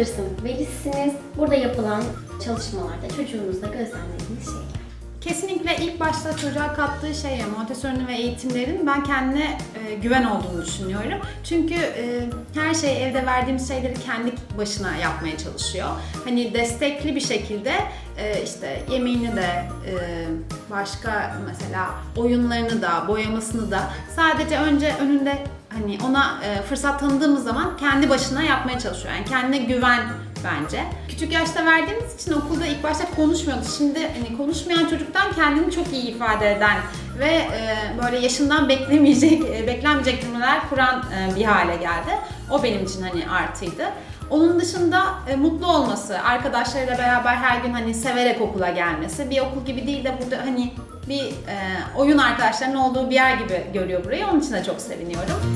ortaktır sınıf. Burada yapılan çalışmalarda çocuğunuzda gözlemlediğiniz şeyler. Kesinlikle ilk başta çocuğa kattığı şey Montessori'nin ve eğitimlerin ben kendine güven olduğunu düşünüyorum. Çünkü e, her şey evde verdiğimiz şeyleri kendi başına yapmaya çalışıyor. Hani destekli bir şekilde e, işte yemeğini de e, başka mesela oyunlarını da boyamasını da sadece önce önünde hani ona e, fırsat tanıdığımız zaman kendi başına yapmaya çalışıyor. Yani kendine güven bence. Küçük yaşta verdiğimiz için okulda ilk başta konuşmuyordu. Şimdi hani konuşmayan çocuktan kendini çok iyi ifade eden ve e, böyle yaşından beklemeyecek, e, beklenmeyecek cümleler kuran e, bir hale geldi. O benim için hani artıydı. Onun dışında e, mutlu olması, arkadaşlarıyla beraber her gün hani severek okula gelmesi, bir okul gibi değil de burada hani bir e, oyun arkadaşlarının olduğu bir yer gibi görüyor burayı. Onun için de çok seviniyorum.